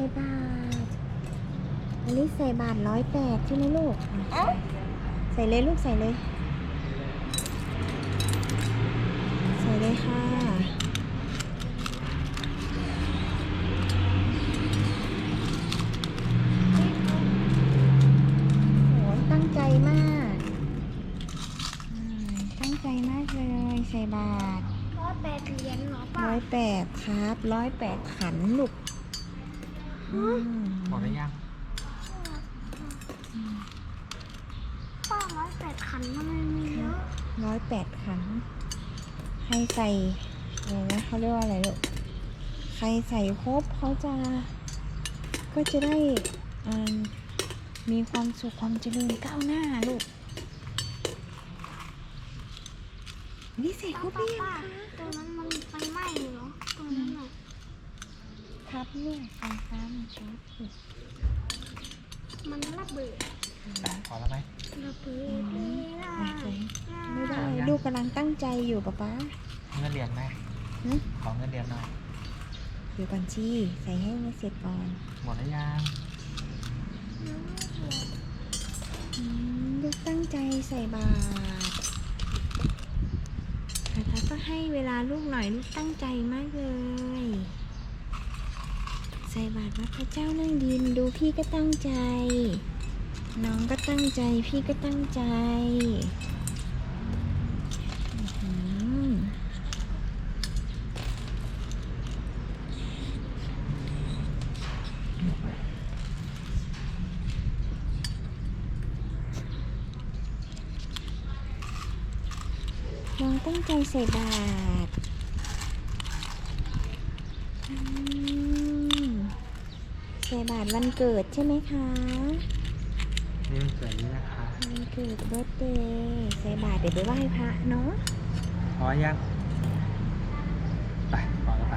ส่บาทอันนี้ใส่บาทร้อยแปดใช่ไหมลูกอะใส่เลยลูกใส่เลย ใส่เลยค่ะ โหตั้งใจมากอืมตั้งใจมากเลย ใส่บาทร้อยแปดเหรียญเหรอป้าร้อยแปดครับร้อยแปดขันลูก อืมหมดหรือยังป้าร้อยแปดขันทำไมมีเยอะร้อยแปดขัน ให้ใส่อะไรนะเขาเรียกว่าอะไรลูก ใครใส่ครบเขาจะ ก็จะได้อ่ามีความสุขความเจริญก้าวหน้าลูก นี่ใส่ครบหรือยังป้าคะ ตรงนั้นมันไฟไหม้เหรอตรงนั้นน่ะ ครับลูกไฟฟ้ามันช็อตลูกมันระเบิดพอแล้วไหมระเบิดเลยล่ะอะใส่ไม่ได้ลูกกำลังตั้งใจอยู่ป๊าป๊าเงินเดือนไหมหึขอเงินเดือนหน่อยเดี๋ยวก่อนชีใส่ให้มันเสร็จก่อน หมดหรือยังอืมลูกตั้งใจใส่บาตรแต่ถ้าก็ให้เวลาลูกหน่อยลูกตั้งใจมากเลย ใส่บาตรวัดพระเจ้านั่งดินดูพี่ก็ตั้งใจ น้องก็ตั้งใจพี่ก็ตั้งใจน้องตั้งใจใส่บาตรอืม ส่บาตรวันเกิดใช่ไหมคะนี่มันเกิดนี้นะคะวันเกิดเบิร์ตเดย์ใส่บาตรเดี๋ยวไปไหว้พระเนาะพอยังไปพอแล้วไป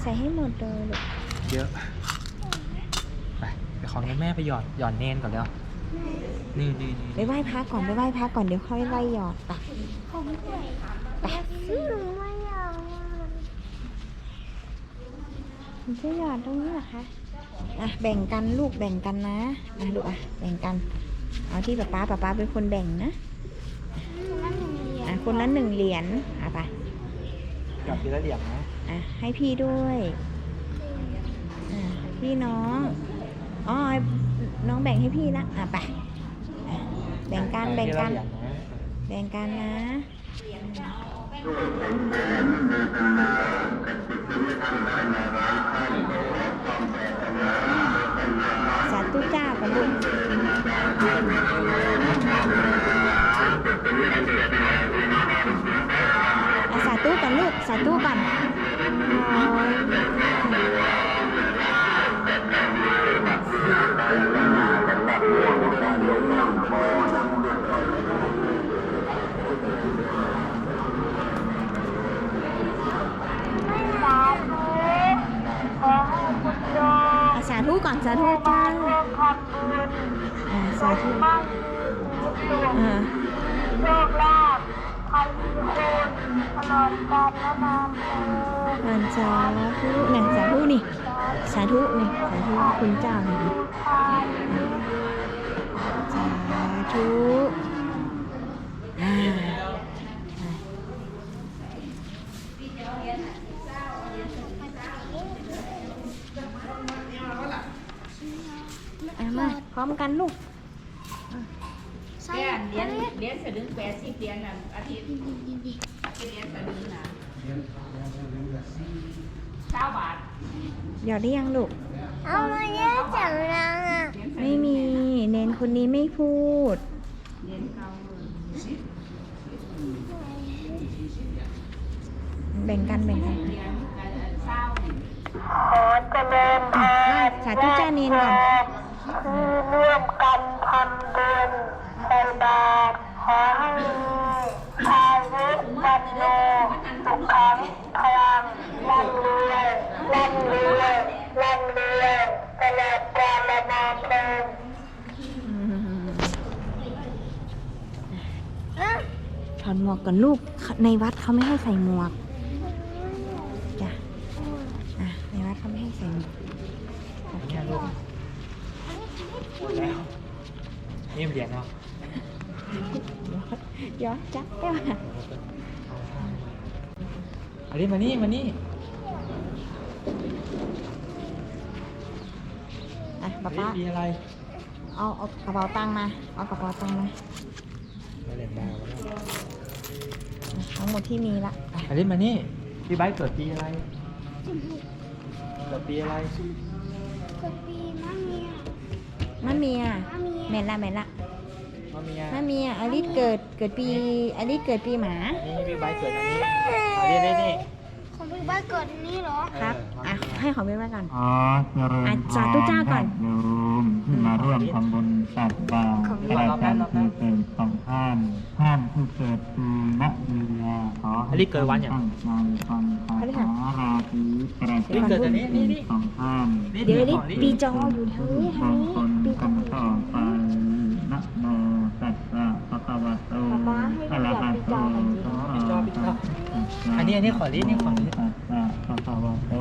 ใส่ให้หมดเลยลูกเยอะ ไปไปของเงินแม่ไปหยอดหยอดเนนก่อนเร็วนี่นี่นี่ไปไหว้พระก่อนไปไหว้พระก่อนเดี๋ยวค่อยไล่หยอดไปผมด้วยอยากซื้อหนูไม่เอาอะ มันจะหยอดตรงนี้เหรอคะอะแบ่งกันลูกแบ่งกันนะอะลูกอะแบ่งกัน เอาที่ป๊าป๊าป๊าป๊าเป็นคนแบ่งนะนั่นหนึ่งเหรียญอะคนละหนึ่งเหรียญอะไปหยอดทีละเหรียญนะอะให้พี่ด้วยอะพี่น้องอ๋อน้องแบ่งให้พี่ละอะไปอะแบ่งกันแบ่งกันทีละเหรียญนะแบ่งกันนะ สาธุจ้ากันลูกอะสาธุกันลูกสาธุกันอะ สาธุก่อนสาธุจ้าอะสาธุอ่าโชคลาภพันคนตลอดกาลและนานเทอญอันสาธุเนี่ยสาธุนี่ สาธุนี่ สาธุคุณเจ้านี่ดิสาธุอ่า อะมาพร้อมกันลูกใช่เรียนเรียนเรียนสลึงแปดสิบเรียนน่ะอาทิตย์เป็นเรียนสลึงนะเก้าบาทหยอดได้ยังลูก เอามาเยอะจังนะอะเรียนสไม่ลึงมี เนนคนนี้ไม่พูดเรียนเก้าหมื่นแบ่งกันแบ่งกันเรียนกันเศร้า ขอเจริญพอะรไหว้สาธุเจ้าเนนก่อน คือร่วมกันทำบุญใส่บาตรขอให้มีอายุวันโนสุขังพลังร่ำรวยร่ำรวยร่ำรวยตลอดกาลนานเทอญถอดหมวกก่อนลูกในวัดเขาไม่ให้ใส่หมวก จ้ะ อะในวัดเขาไม่ให้ใส่หมวกโอเค เนี่ยลูกแล้ว นี่มันเหรียญเนาะย้อนจับได้ไหมอันนี้มานี่มานี่อะป๊าเฮ้ยป๊ามีอะไร เอาเอากระเป๋าตังค์มา เอากระเป๋าตังค์มาไม่เหรียญดาวแล้วทั้งหมดที่มีละอะอันนี้มานี่พี่ไบค์เกิดปีอะไรเกิดปีอะไรกดปีมะเมียมะเมีย มะเมียเมนละเมนละมาเมียมะเมียอลิสเกิดเกิดปีอลิสเกิดปีหมา นี่พี่ไบค์เกิดอันนี้อันนี้นี่นี่ของพี่บ้านเกิดนี้เหรอ ครับเอออะมาเมียให้ของเบนไว้ก่อน ขอเจริญอะพรสาธุเจ้าก่อนญติโยมที่มาร่วมทำบุญตักบาตรของพระอาจารย์ที่เกิดของท่านท่านผู้เกิดปีมะเมียขออัให้นนี้เกิดวันอย่างตั้งใจฟังคาถาราศีประนี่เกิดอันนี้นี่นี่ของท่านนี่เดี๋ยวอลิสของนี่ปีจออยู่ทางนี้ทางนี้คนปีจกัอนต่อไป นะโมตัสสะภะคะวะโตป๊าป๊าให้อะระหะโตปีจอก่อนสิสัมมาสัมพุทธัสสะอันนี้อันนี้ขอลิ้นนี่ขอลิ้นตัสสะภะคะวะโต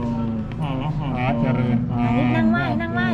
อะระหะโตเจริญพรนั่งไหว้นั่งไหว้